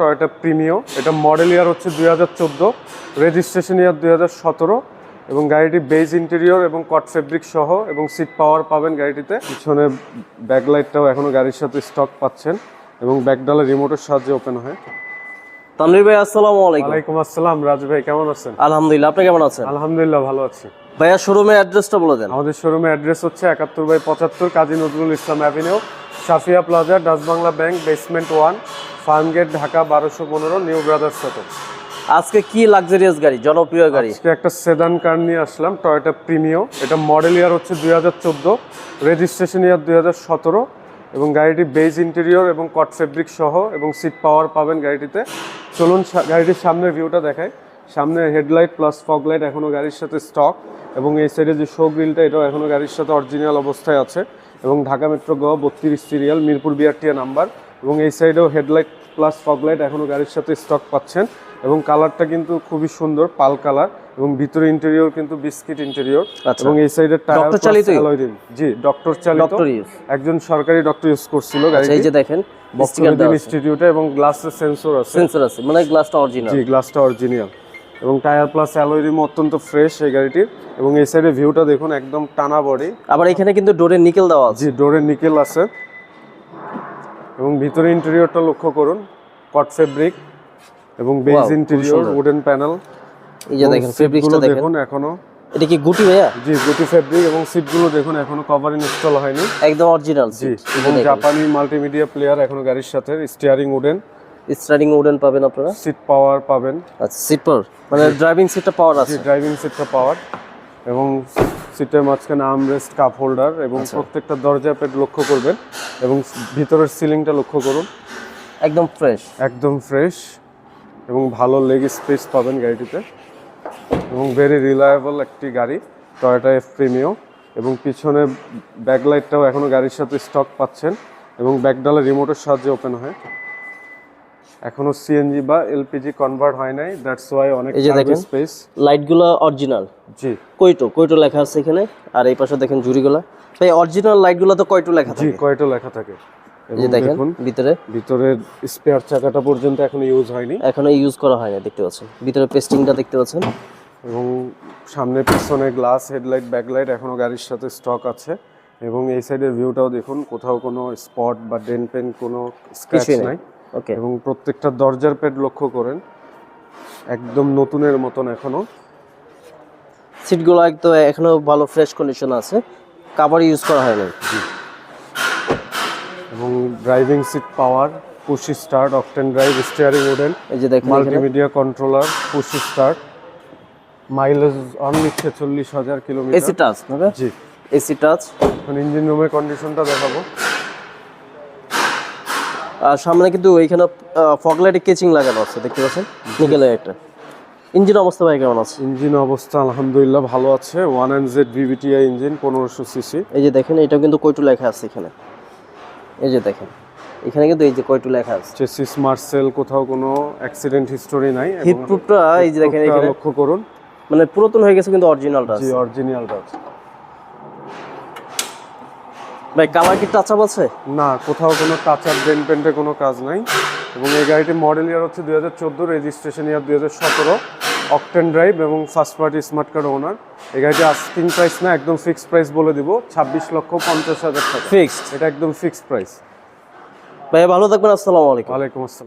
Toyota Premio. এটা model year হচ্ছে দুই হাজার চোদ্দ রেজিস্ট্রেশন ইয়ার দুই হাজার সতেরো এবং গাড়িটি বেজ ইন্টেরিয়র এবং কট ফেব্রিক সহ এবং সিট পাওয়ার পাবেন গাড়িটিতে। পিছনে ব্যাকলাইটটাও এখনও গাড়ির সাথে স্টক পাচ্ছেন এবং ব্যাকডালের রিমোটের সাহায্যে ওপেন হয়। তানভীর ভাই আসসালামু আলাইকুম। ওয়ালাইকুম আসসালাম রাজ ভাই কেমন আছেন? আলহামদুলিল্লাহ আপনি কেমন আছেন? আলহামদুলিল্লাহ ভালো আছি। ভাইয়া শোরুমের অ্যাড্রেসটা বলে দেন। আমাদের শোরুমের অ্যাড্রেস হচ্ছে একাত্তর বাই পঁচাত্তর Kazi Nazrul Islam avenue Safia plaza Dutch Bangla bank basement one Farm Gate Dhaka বারোশো পনেরো নিউ ব্রাদার্স সাথে আজকে কি লাক্সারিয়াস গাড়ি জনপ্রিয় গাড়ি? আজকে একটা সেদান কার নিয়ে আসলাম টয়োটা প্রিমিও এটা মডেল ইয়ার হচ্ছে দুই হাজার চোদ্দ রেজিস্ট্রেশন ইয়ার দুই হাজার সতেরো এবং গাড়িটি বেজ ইন্টেরিয়র এবং কট ফেব্রিক সহ এবং সিট পাওয়ার পাবেন গাড়িটিতে। চলুন গাড়িটির সামনের ভিউটা দেখায় সামনে হেডলাইট প্লাস ফগ লাইট এখনও গাড়ির সাথে স্টক এবং এই সাইডে যে শো গ্রিলটা এটাও এখনও গাড়ির সাথে অরিজিনাল অবস্থায় আছে। এবং ঢাকা মেট্রো গ বত্রিশ সিরিয়াল মিরপুর বিআরটিএ নাম্বার এবং এই সাইডেও হেডলাইট প্লাস ফগ লাইট এখনও গাড়ির সাথে স্টক পাচ্ছেন এবং কালারটা কিন্তু খুবই সুন্দর পাল কালার এবং ভিতরে ইন্টেরিয়র কিন্তু বিস্কিট ইন্টেরিয়র আচ্ছা। এবং এই সাইডের টায়ার চালিত? জি ডক্টর চালিত। একজন সরকারি ডক্টর ইউজ করছিল আচ্ছা এই যে দেখেন বক্সিং ইনস্টিটিউটে এবং গ্লাসের সেন্সর আছে। সেন্সর আছে মানে গ্লাসটা অরিজিনাল জি গ্লাসটা অরিজিনাল এবং টায়ার প্লাস অ্যালয় রিম অত্যন্ত ফ্রেশ এই গাড়িটির। এবং এই সাইডে ভিউটা দেখুন একদম টানা বডি আবার এখানে কিন্তু ডোরে নিকেল দেওয়া আছে। জি ডোরে নিকেল আছে। এবং ভিতরে ইন্টেরিয়রটা লক্ষ্য করুন কট ফেব্রিক এবং বেজ ইন্টেরিয়র উডেন প্যানেল এই যে দেখেন ফেব্রিক্সটা দেখেন। এখনও। এটা কি গুটি ভাইয়া? জি গুটি ফেব্রিক এবং সিটগুলো দেখুন এখনও কভার ইনস্টল হয়নি। একদম অরিজিনাল জি এবং জাপানি মাল্টিমিডিয়া প্লেয়ার এখনও গাড়ির সাথে স্টিয়ারিং উডেন স্টার্টিং উডেন পাবেন আপনারা? সিট পাওয়ার পাবেন। আচ্ছা সিট পাওয়ার মানে ড্রাইভিং সিটটা পাওয়ার জি আছে। ড্রাইভিং সিটটা পাওয়ার এবং সিটের মাঝখানে আর্মরেস্ট কাপ হোল্ডার এবং আচ্ছা। প্রত্যেকটা দরজা পেট লক্ষ্য করবেন এবং ভিতরের সিলিংটা লক্ষ্য করুন। একদম ফ্রেশ একদম ফ্রেশ এবং ভালো লেগ স্পেস পাবেন গাড়িটিতে। এবং ভেরি রিলায়েবল একটি গাড়ি টয়োটা এফ প্রিমিও এবং পিছনে ব্যাকলাইটটাও এখনও গাড়ির সাথে স্টক পাচ্ছেন এবং ব্যাকডালের রিমোটের সাহায্যে ওপেন হয়। এখনও সিএনজি বা এলপিজি কনভার্ট হয় নাই দ্যাটস ওয়াই অনেক এই যে দেখেন। স্পেস লাইটগুলো অরিজিনাল জি। কয়টো? কয়টো লেখা আছে এখানে? আর এই পাশে দেখেন জুড়িগুলা ভাই অরিজিনাল লাইটগুলো তো কয়টো লেখা থাকে? জি কয়টা লেখা থাকে? এই দেখেন ভিতরে। ভিতরের স্পেয়ার চাকাটা পর্যন্ত এখনও ইউজ হয়নি। এখনও ইউজ করা হয় না দেখতে পাচ্ছেন। ভিতরে পেস্টিংটা দেখতে পাচ্ছেন। এবং সামনে পিছনে গ্লাস হেডলাইট ব্যাকলাইট এখনও গাড়ির সাথে স্টক আছে। এবং এই সাইডের ভিউটাও দেখুন কোথাও কোনো স্পট বা ডেন পেন কোনো স্ক্র্যাচ নাই। নাই ওকে এবং প্রত্যেকটা দরজার পেট লক্ষ্য করেন। একদম নতুনের মতন এখনও। সিটগুলো একদম এখনও ভালো ফ্রেশ কন্ডিশন আছে। কাভার ইউজ করা হয় না এবং driving seat power push start octane drive steering wooden এই যে দেখেন multimedia controller push start mileage only ছেচল্লিশ হাজার এসি টাচ জি। এসি টাচ এখন ইঞ্জিন রুমের কন্ডিশনটা দেখাবো। আর সামনে কিন্তু ওইখানে ফগলাইটে কেচিং লাগানো আছে দেখতে পাচ্ছেন? নিকেলের একটা। ইঞ্জিন অবস্থা ভাই কেমন আছে? ইঞ্জিন অবস্থা আলহামদুলিল্লাহ ভালো আছে। One N Z VVTI engine পনেরোশো সিসি। এই যে দেখেন এটাও কিন্তু কয়টু লেখা আছে এখানে। এই যে দেখেন এখানে কিন্তু এই যে কয়টু লেখা আছে। চেসিস মার্সেল কোথাও কোনো অ্যাক্সিডেন্ট হিস্টোরি নাই এবং হিট প্রুফটা এই যে দেখেন এখানে। লক্ষ্য করুন। মানে পুরাতন হয়ে গেছে কিন্তু অরিজিনালটা জি আছে। অরিজিনালটা আছে। ভাই কালার কি টাচ আপ আছে? না কোথাও কোনো টাচ আপ ডেন পেন্টে কোনো কাজ নাই। এবং এই গাড়িটির মডেল ইয়ার হচ্ছে দুই হাজার চোদ্দ রেজিস্ট্রেশন ইয়ার দুই হাজার সতেরো। অকটেন ড্রাইভ এবং first party smart card owner এই গাড়িটি আস্কিং প্রাইস না একদম ফিক্সড প্রাইস বলে দিব। ছাব্বিশ লক্ষ পঞ্চাশ হাজার টাকা। ফিক্সড এটা একদম ফিক্সড প্রাইস ভাই ভালো থাকবেন আসসালামু আলাইকুম। ওয়ালাইকুম আসসালাম।